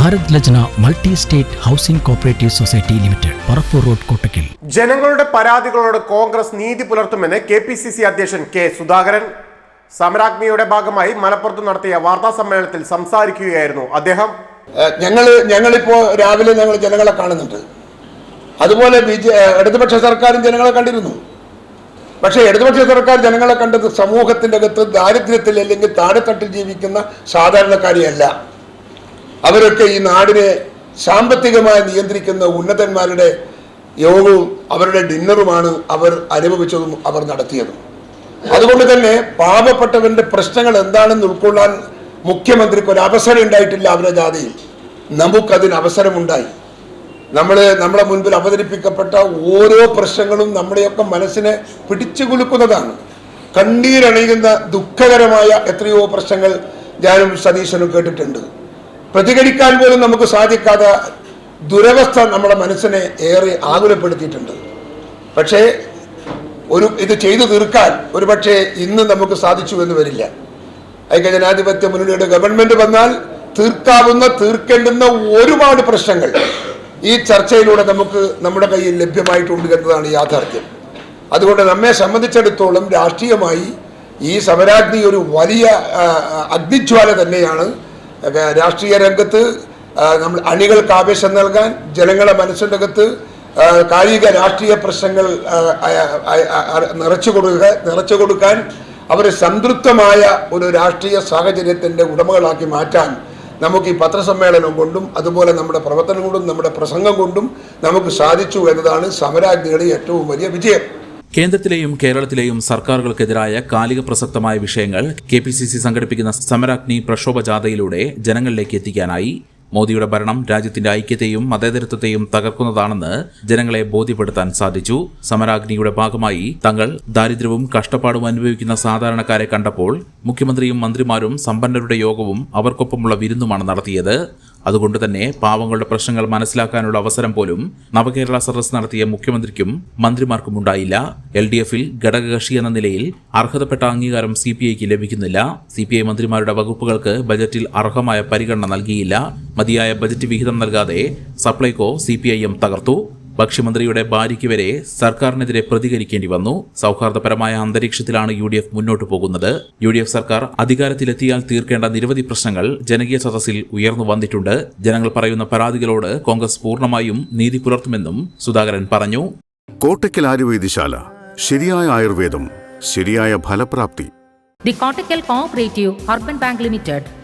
Bharat Lajna multi state housing cooperative society limited Parappur road Kottakkal. ജനങ്ങളുടെ പരാതികളോട് കോൺഗ്രസ് നീതി പുലർത്തുമെന്ന് കെ പി സി സി അധ്യക്ഷൻ കെ സുധാകരൻ. സമരാഗ്നിയുടെ ഭാഗമായി മലപ്പുറത്ത് നടത്തിയ വാർത്താ സമ്മേളനത്തിൽ സംസാരിക്കുകയായിരുന്നു അദ്ദേഹം. ഞങ്ങൾ ഞങ്ങളിപ്പോ രാവിലെ ഞങ്ങൾ ജനങ്ങളെ കാണുന്നുണ്ട്. അതുപോലെ ബി ജെ ഇടതുപക്ഷ സർക്കാരും ജനങ്ങളെ കണ്ടിരുന്നു. പക്ഷേ ഇടതുപക്ഷ സർക്കാർ ജനങ്ങളെ കണ്ടത് സമൂഹത്തിന്റെ അകത്ത് ദാരിദ്ര്യത്തിൽ അല്ലെങ്കിൽ താഴെത്തട്ടിൽ ജീവിക്കുന്ന സാധാരണക്കാരെയല്ല. അവരൊക്കെ ഈ നാടിനെ സാമ്പത്തികമായി നിയന്ത്രിക്കുന്ന ഉന്നതന്മാരുടെ യോഗവും അവരുടെ ഡിന്നറുമാണ് അവർ അനുഭവിച്ചതും അവർ നടത്തിയതും. അതുകൊണ്ട് തന്നെ പാവപ്പെട്ടവന്റെ പ്രശ്നങ്ങൾ എന്താണെന്ന് ഉൾക്കൊള്ളാൻ മുഖ്യമന്ത്രിക്ക് ഒരു അവസരം ഉണ്ടായിട്ടില്ല അവരുടെ ജാതിയിൽ. നമുക്കതിന് അവസരമുണ്ടായി. നമ്മൾ നമ്മളെ മുൻപിൽ അവതരിപ്പിക്കപ്പെട്ട ഓരോ പ്രശ്നങ്ങളും നമ്മുടെയൊക്കെ മനസ്സിനെ പിടിച്ചു കുലുക്കുന്നതാണ്. കണ്ണീരണിയുന്ന ദുഃഖകരമായ എത്രയോ പ്രശ്നങ്ങൾ ഞാനും സതീശനും കേട്ടിട്ടുണ്ട്. പ്രതികരിക്കാൻ പോലും നമുക്ക് സാധിക്കാത്ത ദുരവസ്ഥ നമ്മുടെ മനസ്സിനെ ഏറെ ആകുലപ്പെടുത്തിയിട്ടുണ്ട്. പക്ഷേ ഒരു ഇത് ചെയ്തു തീർക്കാൻ ഒരുപക്ഷെ ഇന്ന് നമുക്ക് സാധിച്ചു എന്ന് വരില്ല. ഐക്യ ജനാധിപത്യ മുന്നണിയുടെ ഗവൺമെന്റ് വന്നാൽ തീർക്കാവുന്ന തീർക്കേണ്ടുന്ന ഒരുപാട് പ്രശ്നങ്ങൾ ഈ ചർച്ചയിലൂടെ നമുക്ക് നമ്മുടെ കയ്യിൽ ലഭ്യമായിട്ടുണ്ട് എന്നതാണ് യാഥാർത്ഥ്യം. അതുകൊണ്ട് നമ്മെ സംബന്ധിച്ചിടത്തോളം രാഷ്ട്രീയമായി ഈ സമരാഗ്നി ഒരു വലിയ അഗ്നിജ്വാല തന്നെയാണ്. രാഷ്ട്രീയ രംഗത്ത് നമ്മൾ അണികൾക്ക് ആവേശം നൽകാൻ ജനങ്ങളെ ആ, കായിക രാഷ്ട്രീയ പ്രശ്നങ്ങൾ നിറച്ചു കൊടുക്കുക നിറച്ചു കൊടുക്കാൻ അവരെ സംതൃപ്തമായ ഒരു രാഷ്ട്രീയ സാഹചര്യത്തിന്റെ ഉടമകളാക്കി മാറ്റാൻ നമുക്ക് ഈ പത്രസമ്മേളനം കൊണ്ടും അതുപോലെ നമ്മുടെ പ്രവർത്തനം കൊണ്ടും നമ്മുടെ പ്രസംഗം കൊണ്ടും നമുക്ക് സാധിച്ചു എന്നതാണ് സമരാജ്ഞിയുടെ ഏറ്റവും വലിയ വിജയം. കേന്ദ്രത്തിലെയും കേരളത്തിലെയും സർക്കാരുകൾക്കെതിരായ കാലിക പ്രസക്തമായ വിഷയങ്ങൾ കെ പി സി സി സംഘടിപ്പിക്കുന്ന സമരാഗ്നി പ്രക്ഷോഭ ജാഥയിലൂടെ ജനങ്ങളിലേക്ക് എത്തിക്കാനായി മോദിയുടെ ഭരണം രാജ്യത്തിന്റെ ഐക്യത്തെയും മതേതരത്വത്തെയും തകർക്കുന്നതാണെന്ന് ജനങ്ങളെ ബോധ്യപ്പെടുത്താൻ സാധിച്ചു. സമരാഗ്നിയുടെ ഭാഗമായി തങ്ങൾ ദാരിദ്ര്യവും കഷ്ടപ്പാടും അനുഭവിക്കുന്ന സാധാരണക്കാരെ കണ്ടപ്പോൾ മുഖ്യമന്ത്രിയും മന്ത്രിമാരും സമ്പന്നരുടെ യോഗവും അവർക്കൊപ്പമുള്ള വിരുന്നുമാണ് നടത്തിയത്. അതുകൊണ്ട് തന്നെ പാവങ്ങളുടെ പ്രശ്നങ്ങൾ മനസ്സിലാക്കാനുള്ള അവസരം പോലും നവകേരള സദസ് നടത്തിയ മുഖ്യമന്ത്രിക്കും മന്ത്രിമാർക്കും ഉണ്ടായില്ല. എൽ ഡി എഫിൽ ഘടകകക്ഷി എന്ന നിലയിൽ അർഹതപ്പെട്ട അംഗീകാരം സി പി ഐക്ക് ലഭിക്കുന്നില്ല. സി പി ഐ മന്ത്രിമാരുടെ വകുപ്പുകൾക്ക് ബജറ്റിൽ അർഹമായ പരിഗണന നൽകിയില്ല. മതിയായ ബജറ്റ് വിഹിതം നൽകാതെ Supplyco C P I M തകർത്തു. ഭക്ഷ്യമന്ത്രിയുടെ ഭാര്യയ്ക്ക് വരെ സർക്കാരിനെതിരെ പ്രതികരിക്കേണ്ടി വന്നു. സൗഹാർദ്ദപരമായ അന്തരീക്ഷത്തിലാണ് യു ഡി എഫ് മുന്നോട്ടു പോകുന്നത്. യു ഡി എഫ് സർക്കാർ അധികാരത്തിലെത്തിയാൽ തീർക്കേണ്ട നിരവധി പ്രശ്നങ്ങൾ ജനകീയ സദസ്സിൽ ഉയർന്നു വന്നിട്ടുണ്ട്. ജനങ്ങൾ പറയുന്ന പരാതികളോട് കോൺഗ്രസ് പൂർണമായും നീതി പുലർത്തുമെന്നും സുധാകരൻ പറഞ്ഞു. കോട്ടയ്ക്കൽ ആയുർവേദശാല. ശരിയായ ആയുർവേദം ശരിയായ ഫലപ്രാപ്തി. The Kottakkal urban bank Bank